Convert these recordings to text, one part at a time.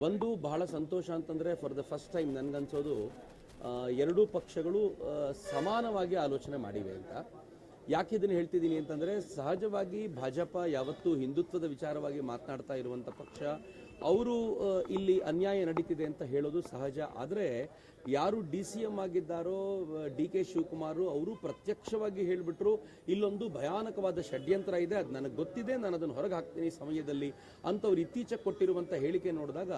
ಒಂದು ಬಹಳ ಸಂತೋಷ ಅಂತಂದರೆ ಫಾರ್ ದ ಫಸ್ಟ್ ಟೈಮ್ ನನಗನ್ಸೋದು ಎರಡೂ ಪಕ್ಷಗಳು ಸಮಾನವಾಗಿ ಆಲೋಚನೆ ಮಾಡಿವೆ ಅಂತ. ಯಾಕೆ ಇದನ್ನು ಹೇಳ್ತಿದ್ದೀನಿ ಅಂತಂದರೆ ಸಹಜವಾಗಿ ಭಾಜಪ ಯಾವತ್ತೂ ಹಿಂದುತ್ವದ ವಿಚಾರವಾಗಿ ಮಾತನಾಡ್ತಾ ಇರುವಂಥ ಪಕ್ಷ ಅವರು ಇಲ್ಲಿ ಅನ್ಯಾಯ ನಡೀತಿದೆ ಅಂತ ಹೇಳೋದು ಸಹಜ. ಆದರೆ ಯಾರು ಡಿ ಸಿ ಎಂ ಆಗಿದ್ದಾರೋ ಡಿ ಕೆ ಶಿವಕುಮಾರ್ ಅವರು ಪ್ರತ್ಯಕ್ಷವಾಗಿ ಹೇಳಿಬಿಟ್ರು, ಇಲ್ಲೊಂದು ಭಯಾನಕವಾದ ಷಡ್ಯಂತ್ರ ಇದೆ, ಅದು ನನಗೆ ಗೊತ್ತಿದೆ, ನಾನು ಅದನ್ನು ಹೊರಗೆ ಹಾಕ್ತೀನಿ ಸಮಯದಲ್ಲಿ ಅಂತವ್ರು ಇತ್ತೀಚೆಗೆ ಕೊಟ್ಟಿರುವಂಥ ಹೇಳಿಕೆ ನೋಡಿದಾಗ,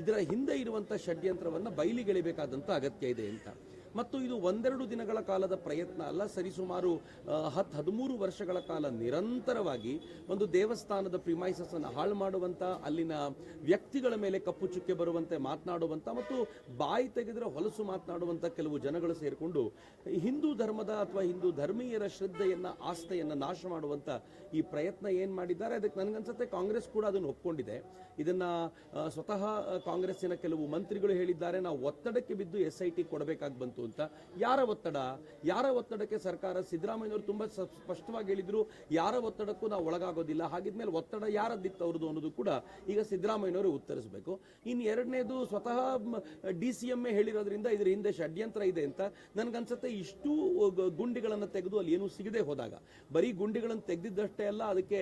ಇದರ ಹಿಂದೆ ಇರುವಂಥ ಷಡ್ಯಂತ್ರವನ್ನು ಬಯಲಿಗೆಳಿಬೇಕಾದಂಥ ಅಗತ್ಯ ಇದೆ ಅಂತ. ಮತ್ತು ಇದು ಒಂದೆರಡು ದಿನಗಳ ಕಾಲದ ಪ್ರಯತ್ನ ಅಲ್ಲ ಸರಿಸುಮಾರು ಹತ್ತು ಹದಿಮೂರು ವರ್ಷಗಳ ಕಾಲ ನಿರಂತರವಾಗಿ ಒಂದು ದೇವಸ್ಥಾನದ ಪ್ರಿಮೈಸಸ್ ಅನ್ನು ಹಾಳು ಮಾಡುವಂತ, ಅಲ್ಲಿನ ವ್ಯಕ್ತಿಗಳ ಮೇಲೆ ಕಪ್ಪು ಚುಕ್ಕೆ ಬರುವಂತೆ ಮಾತನಾಡುವಂತ ಮತ್ತು ಬಾಯಿ ತೆಗೆದರೆ ಹೊಲಸು ಮಾತನಾಡುವಂತ ಕೆಲವು ಜನಗಳು ಸೇರಿಕೊಂಡು ಹಿಂದೂ ಧರ್ಮದ ಅಥವಾ ಹಿಂದೂ ಧರ್ಮೀಯರ ಶ್ರದ್ಧೆಯನ್ನ, ಆಸ್ಥೆಯನ್ನು ನಾಶ ಮಾಡುವಂತ ಈ ಪ್ರಯತ್ನ ಏನು ಮಾಡಿದ್ದಾರೆ? ಅದಕ್ಕೆ ನನಗನ್ಸುತ್ತೆ ಕಾಂಗ್ರೆಸ್ ಕೂಡ ಅದನ್ನು ಒಪ್ಕೊಂಡಿದೆ. ಇದನ್ನ ಸ್ವತಃ ಕಾಂಗ್ರೆಸ್ಸಿನ ಕೆಲವು ಮಂತ್ರಿಗಳು ಹೇಳಿದ್ದಾರೆ. ನಾವು ಒತ್ತಡಕ್ಕೆ ಬಿದ್ದು ಎಸ್ ಐ ಟಿ ಕೊಡಬೇಕಾಗಿ ಬಂತು. ಅಂತ ಯಾರ ಒತ್ತಡ? ಯಾರ ಒತ್ತಡಕ್ಕೆ ಸರ್ಕಾರ ಸಿದ್ದರಾಮಯ್ಯನವರು ತುಂಬಾ ಸ್ಪಷ್ಟವಾಗಿ ಹೇಳಿದ್ರು, ಯಾರ ಒತ್ತಡಕ್ಕೂ ನಾವು ಒಳಗಾಗೋದಿಲ್ಲ. ಹಾಗಿದ್ಮೇಲೆ ಒತ್ತಡ ಯಾರದ್ದಿತ್ತು ಅವ್ರದ್ದು ಅನ್ನೋದು ಕೂಡ ಈಗ ಸಿದ್ದರಾಮಯ್ಯನವರು ಉತ್ತರಿಸಬೇಕು. ಇನ್ನು ಎರಡನೇದು ಸ್ವತಃ ಡಿ ಸಿ ಎಂ ಎ ಹೇಳಿರೋದ್ರಿಂದ ಇದ್ರ ಹಿಂದೆ ಷಡ್ಯಂತ್ರ ಇದೆ ಅಂತ ನನಗನ್ಸುತ್ತೆ ಇಷ್ಟು ಗುಂಡಿಗಳನ್ನು ತೆಗೆದು ಅಲ್ಲಿ ಏನೂ ಸಿಗದೆ ಹೋದಾಗ. ಬರೀ ಗುಂಡಿಗಳನ್ನು ತೆಗೆದಿದ್ದಷ್ಟೇ ಅಲ್ಲ, ಅದಕ್ಕೆ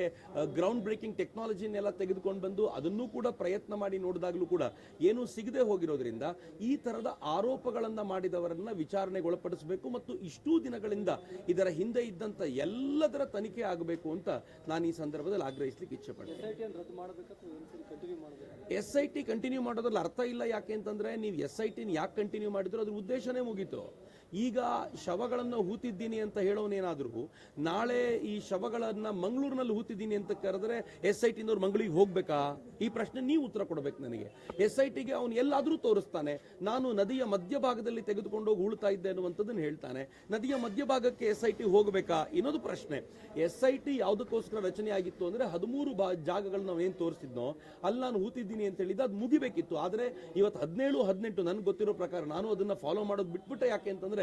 ಗ್ರೌಂಡ್ ಬ್ರೇಕಿಂಗ್ ಟೆಕ್ನಾಲಜಿನೆಲ್ಲ ತೆಗೆದುಕೊಂಡು ಬಂದು ಅದನ್ನೂ ಕೂಡ ಪ್ರಯತ್ನ ಮಾಡಿ ನೋಡಿದಾಗಲೂ ಕೂಡ ಏನೂ ಸಿಗದೆ ಹೋಗಿರೋದ್ರಿಂದ ಈ ತರದ ಆರೋಪಗಳನ್ನ ಮಾಡಿದವರನ್ನ ವಿಚಾರಣೆಗೊಳಪಡಿಸಬೇಕು ಮತ್ತು ಇಷ್ಟು ದಿನಗಳಿಂದ ಇದರ ಹಿಂದೆ ಇದ್ದಂತ ಎಲ್ಲದರ ತನಿಖೆ ಆಗಬೇಕು ಅಂತ ನಾನು ಈ ಸಂದರ್ಭದಲ್ಲಿ ಆಗ್ರಹಿಸಲಿಕ್ಕೆ ಇಚ್ಛೆ ಪಡ್ತೇನೆ ರದ್ದು ಮಾಡಬೇಕಾ ಅಥವಾ ಒಂದ್ಸರಿ ಕಂಟಿನ್ಯೂ ಮಾಡಬೇಕು? ಎಸ್ ಐ ಟಿ ಕಂಟಿನ್ಯೂ ಮಾಡೋದ್ರಲ್ಲಿ ಅರ್ಥ ಇಲ್ಲ ಯಾಕೆ ಅಂತಂದರೆ ನೀವು ಎಸ್ ಐ ಟಿನ ಯಾಕೆ ಕಂಟಿನ್ಯೂ ಮಾಡಿದ್ರು ಅದ್ರ ಉದ್ದೇಶನೇ ಮುಗೀತು. ಈಗ ಶವಗಳನ್ನು ಹೂತಿದ್ದೀನಿ ಅಂತ ಹೇಳೋನೇನಾದರೂ ನಾಳೆ ಈ ಶವಗಳನ್ನು ಮಂಗಳೂರಿನಲ್ಲಿ ಹೂತಿದ್ದೀನಿ ಅಂತ ಕರೆದ್ರೆ ಎಸ್ ಐ ಟಿನವ್ರು ಮಂಗಳಿಗೆ ಹೋಗ್ಬೇಕಾ? ಈ ಪ್ರಶ್ನೆ ನೀವು ಉತ್ತರ ಕೊಡಬೇಕು ನನಗೆ. ಎಸ್ ಐ ಟಿಗೆ ಅವನು ಎಲ್ಲಾದರೂ ತೋರಿಸ್ತಾನೆ. ನಾನು ನದಿಯ ಮಧ್ಯಭಾಗದಲ್ಲಿ ತೆಗೆದುಕೊಂಡು ಹೋಗಿ ಉಳ್ತಾ ಇದ್ದೆ ಅನ್ನುವಂಥದ್ದನ್ನು ಹೇಳ್ತಾನೆ. ನದಿಯ ಮಧ್ಯಭಾಗಕ್ಕೆ ಎಸ್ ಐ ಟಿ ಹೋಗಬೇಕಾ? ಇನ್ನೊಂದು ಪ್ರಶ್ನೆ. ಎಸ್ ಐ ಟಿ ಯಾವುದಕ್ಕೋಸ್ಕರ ರಚನೆ ಆಗಿತ್ತು ಅಂದ್ರೆ ಹದಿಮೂರು ಬಾ ಜಾಗಗಳನ್ನ ಏನ್ ತೋರಿಸಿದ್ನೋ, ಅಲ್ಲಿ ನಾನು ಹೂತಿದ್ದೀನಿ ಅಂತ ಹೇಳಿದ್ದು ಅದು ಮುಗಿಬೇಕಿತ್ತು. ಆದರೆ ಇವತ್ತು ಹದಿನೇಳು, ಹದಿನೆಂಟು ನನಗೆ ಗೊತ್ತಿರೋ ಪ್ರಕಾರ ನಾನು ಅದನ್ನ ಫಾಲೋ ಮಾಡೋದು ಬಿಟ್ಬಿಟ್ಟೆ ಯಾಕೆ ಅಂತಂದ್ರೆ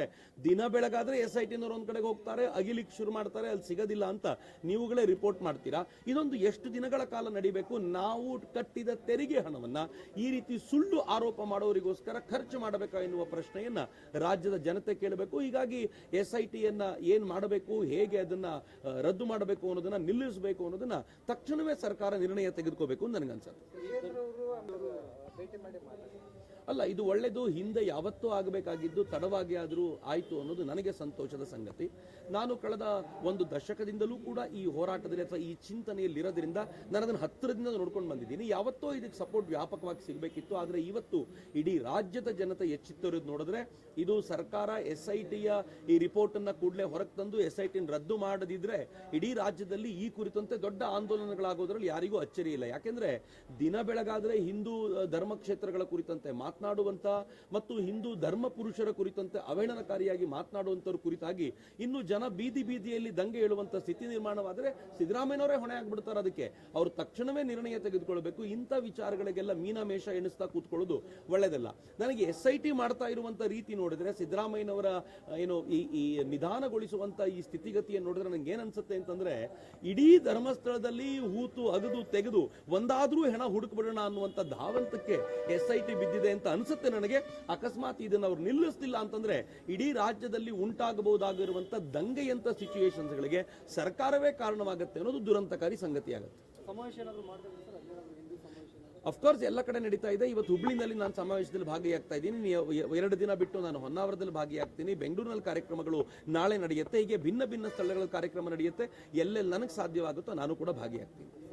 ದಿನ ಬೆಳಗಾದ್ರೆ ಎಸ್ ಐ ಟಿನವ್ರು ಒಂದ್ ಕಡೆಗೆ ಹೋಗ್ತಾರೆ ಅಗಿಲಿಕ್ಕೆ ಶುರು ಮಾಡ್ತಾರೆ, ಅಲ್ಲಿ ಸಿಗೋದಿಲ್ಲ ಅಂತ ನೀವುಗಳೇ ರಿಪೋರ್ಟ್ ಮಾಡ್ತೀರಾ? ಇದೊಂದು ಎಷ್ಟು ದಿನಗಳ ಕಾಲ ನಡಿಬೇಕು? ನಾವು ಕಟ್ಟಿದ ತೆರಿಗೆ ಹಣವನ್ನ ಈ ರೀತಿ ಸುಳ್ಳು ಆರೋಪ ಮಾಡೋರಿಗೋಸ್ಕರ ಖರ್ಚು ಮಾಡಬೇಕಾ ಎನ್ನುವ ಪ್ರಶ್ನೆಯನ್ನ ರಾಜ್ಯದ ಜನತೆ ಕೇಳಬೇಕು. ಹೀಗಾಗಿ ಎಸ್ ಐ ಟಿಯನ್ನ ಏನ್ ಮಾಡಬೇಕು, ಹೇಗೆ ಅದನ್ನ ರದ್ದು ಮಾಡಬೇಕು ಅನ್ನೋದನ್ನ ನಿಲ್ಲಿಸಬೇಕು ಅನ್ನೋದನ್ನ ತಕ್ಷಣವೇ ಸರ್ಕಾರ ನಿರ್ಣಯ ತೆಗೆದುಕೋಬೇಕು ನನಗನ್ಸುತ್ತೆ. ಅಲ್ಲ, ಇದು ಒಳ್ಳೆಯದು ಹಿಂದೆ ಯಾವತ್ತೂ ಆಗಬೇಕಾಗಿದ್ದು ತಡವಾಗಿ ಆದರೂ ಆಯಿತು ಅನ್ನೋದು ನನಗೆ ಸಂತೋಷದ ಸಂಗತಿ. ನಾನು ಕಳೆದ ಒಂದು ದಶಕದಿಂದಲೂ ಕೂಡ ಈ ಹೋರಾಟದಲ್ಲಿ ಅಥವಾ ಈ ಚಿಂತನೆಯಲ್ಲಿ ಇರೋದ್ರಿಂದ ನಾನು ಅದನ್ನು ಹತ್ತಿರದಿಂದ ನೋಡ್ಕೊಂಡು ಬಂದಿದ್ದೀನಿ. ಯಾವತ್ತೋ ಇದಕ್ಕೆ ಸಪೋರ್ಟ್ ವ್ಯಾಪಕವಾಗಿ ಸಿಗಬೇಕಿತ್ತು. ಆದರೆ ಇವತ್ತು ಇಡೀ ರಾಜ್ಯದ ಜನತೆ ಹೆಚ್ಚಿತ್ತಿರೋದು ನೋಡಿದ್ರೆ ಇದು ಸರ್ಕಾರ ಎಸ್ ಐ ಟಿಯ ಈ ರಿಪೋರ್ಟನ್ನು ಕೂಡಲೇ ಹೊರಗೆ ತಂದು ಎಸ್ ಐ ಟಿನ ರದ್ದು ಮಾಡದಿದ್ರೆ ಇಡೀ ರಾಜ್ಯದಲ್ಲಿ ಈ ಕುರಿತಂತೆ ದೊಡ್ಡ ಆಂದೋಲನಗಳಾಗೋದ್ರಲ್ಲಿ ಯಾರಿಗೂ ಅಚ್ಚರಿ ಇಲ್ಲ ಯಾಕೆಂದರೆ ದಿನ ಬೆಳಗಾದರೆ ಹಿಂದೂ ಧರ್ಮಕ್ಷೇತ್ರಗಳ ಕುರಿತಂತೆ ಮಾತನಾಡುವಂತ ಮತ್ತು ಹಿಂದೂ ಧರ್ಮ ಪುರುಷರ ಕುರಿತಂತೆ ಅವಹೇಳನಕಾರಿಯಾಗಿ ಮಾತನಾಡುವಂತವ್ರ ಕುರಿತಾಗಿ ಇನ್ನು ಜನ ಬೀದಿ ಬೀದಿಯಲ್ಲಿ ದಂಗೆ ಹೇಳುವಂತ ಸ್ಥಿತಿ ನಿರ್ಮಾಣವಾದರೆ ಸಿದ್ದರಾಮಯ್ಯನವರೇ ಹೊಣೆ ಆಗ್ಬಿಡ್ತಾರೆ ಅದಕ್ಕೆ. ಅವರು ತಕ್ಷಣವೇ ನಿರ್ಣಯ ತೆಗೆದುಕೊಳ್ಬೇಕು ಇಂಥ ವಿಚಾರಗಳಿಗೆಲ್ಲ ಮೀನಮೇಷ ಎಣಿಸ್ತಾ ಕೂತ್ಕೊಳ್ಳೋದು ಒಳ್ಳೆಯದಲ್ಲ ನನಗೆ ಎಸ್ ಐ ಟಿ ಮಾಡ್ತಾ ಇರುವಂತ ರೀತಿ ನೋಡಿದ್ರೆ ಸಿದ್ದರಾಮಯ್ಯನವರ ಏನು ಈ ಈ ನಿಧಾನಗೊಳಿಸುವಂತ ಈ ಸ್ಥಿತಿಗತಿಯನ್ನು ನೋಡಿದ್ರೆ ನನಗೆ ಏನ್ ಅನ್ಸುತ್ತೆ ಅಂತಂದ್ರೆ ಇಡೀ ಧರ್ಮಸ್ಥಳದಲ್ಲಿ ಹೂತು ಅಗದು ತೆಗೆದು ಒಂದಾದ್ರೂ ಹೆಣ ಹುಡುಕ್ಬಿಡೋಣ ಅನ್ನುವಂತ ಧಾವಂತಕ್ಕೆ ಎಸ್ ಐ ಟಿ ಬಿದ್ದಿದೆ ಅಂತ ಅನ್ಸುತ್ತೆ ನನಗೆ. ಅಕಸ್ಮಾತ್ ಇದನ್ನ ಅವ್ರು ನಿಲ್ಲಿಸ್ತಿಲ್ಲ ಅಂತಂದ್ರೆ ಇಡೀ ರಾಜ್ಯದಲ್ಲಿ ಉಂಟಾಗಬಹುದಾಗಿರುವಂಥ ದಂಗೆಯಂತ ಸಿಚುವೇಶನ್ಸ್ಗಳಿಗೆ ಸರ್ಕಾರವೇ ಕಾರಣವಾಗುತ್ತೆ ಅನ್ನೋದು ದುರಂತಕಾರಿ ಸಂಗತಿಯಾಗುತ್ತೆ? ಅಫ್ಕೋರ್ಸ್ ಎಲ್ಲ ಕಡೆ ನಡೀತಾ ಇದೆ. ಇವತ್ತು ಹುಬ್ಳಿನಲ್ಲಿ ನಾನು ಸಮಾವೇಶದಲ್ಲಿ ಭಾಗಿಯಾಗ್ತಾ ಇದ್ದೀನಿ. ಎರಡು ದಿನ ಬಿಟ್ಟು ನಾನು ಹೊನ್ನಾವರದಲ್ಲಿ ಭಾಗಿಯಾಗ್ತೀನಿ. ಬೆಂಗಳೂರಿನಲ್ಲಿ ಕಾರ್ಯಕ್ರಮಗಳು ನಾಳೆ ನಡೆಯುತ್ತೆ. ಹೀಗೆ ಭಿನ್ನ ಭಿನ್ನ ಸ್ಥಳಗಳ ಕಾರ್ಯಕ್ರಮ ನಡೆಯುತ್ತೆ. ಎಲ್ಲೆಲ್ಲಿ ನನಗೆ ಸಾಧ್ಯವಾಗುತ್ತೋ ನಾನು ಕೂಡ ಭಾಗಿಯಾಗ್ತೀನಿ.